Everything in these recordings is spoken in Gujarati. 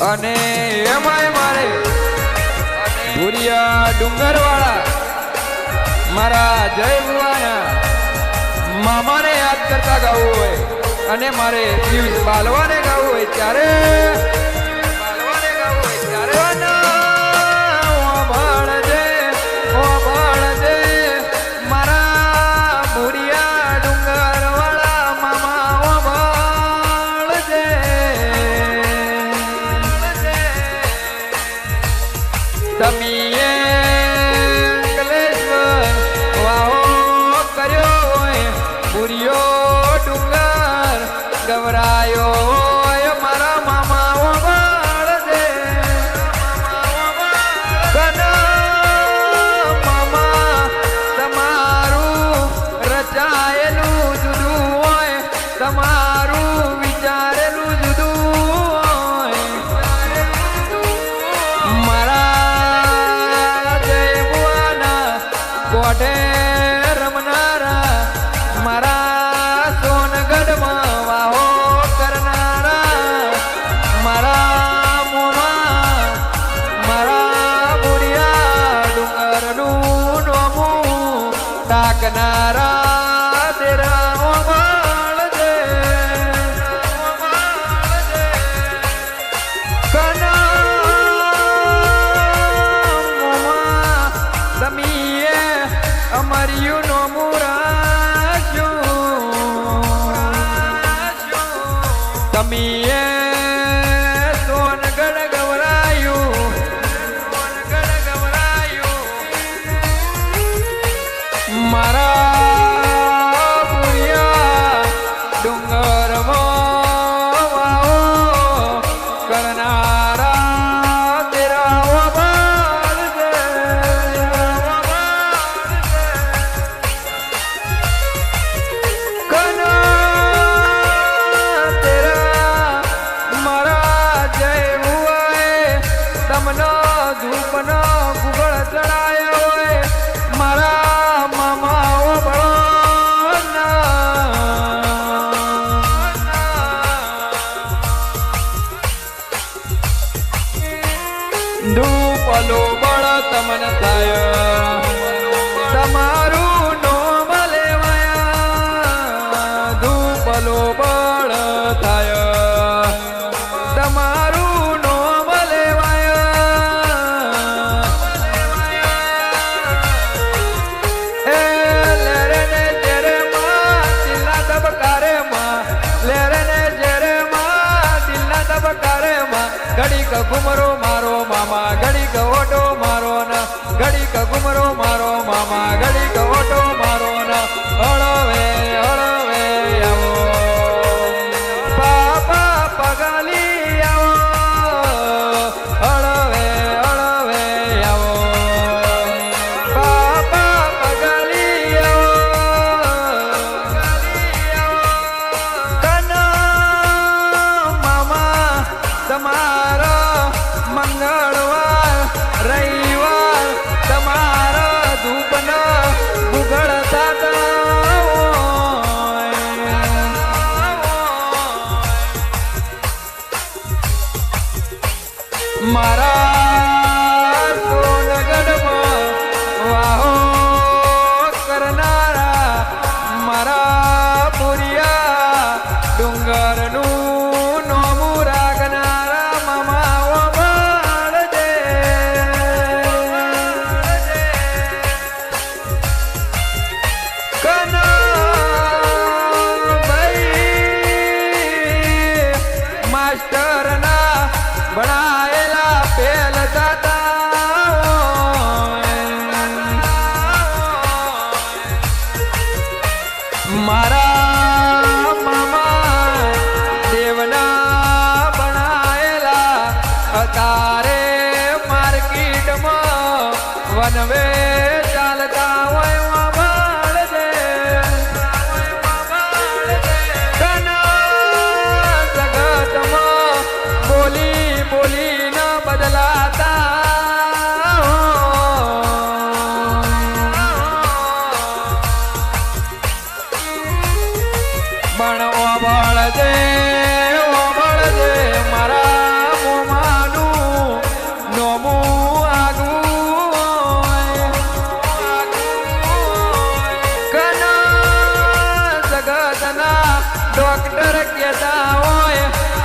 અને એમાંય મારે ભૂરિયા ડુંગરવાળા, મારા જય ભુવાના મામાને યાદ કરતા ગાવું હોય અને મારે શિવ બાલવાને ગાવું હોય ત્યારે Hey. yeah. ઘડીક ઘુમરો મારો મામા, ઘડીક ઓટો મારો ના. ઘડીક ઘુમરો મારો મામા, ઘડીક ઓટો મારો ના. Sarah. તારે માર્કેટમાં વનવે ડોક્ટર કહેતા હોય.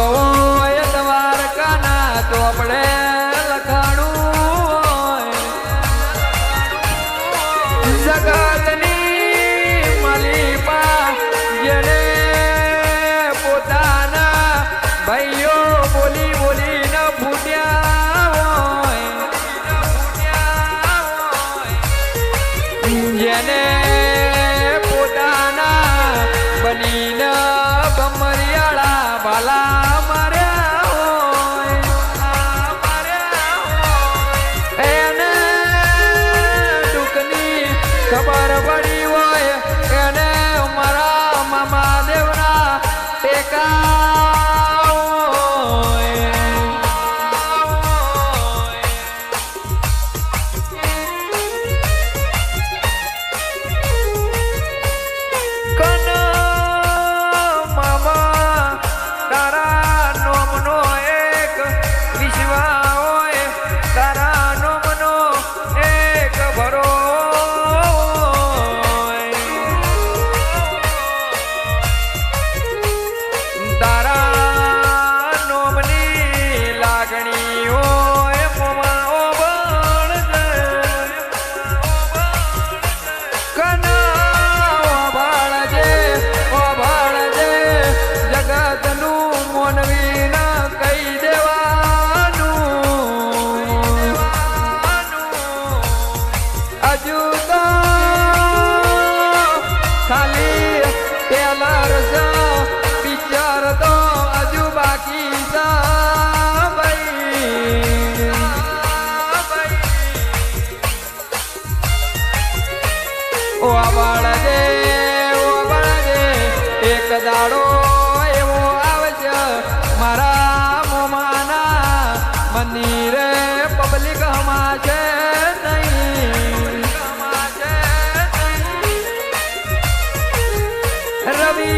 હોય. દ્વારકાના ચોપડે લખાણું જગતની મલિપા જેને પોતાના ભાઈઓ બોલી બોલી ન ફૂટ્યા ખબર પડી હોય એને મારા મામા દેવના ટેકા ઓ બાળજે ઓ એક દાડો એવો આવશે મારા મોમાના મંદિરે પબ્લિક હમાશે નહીં. રવિ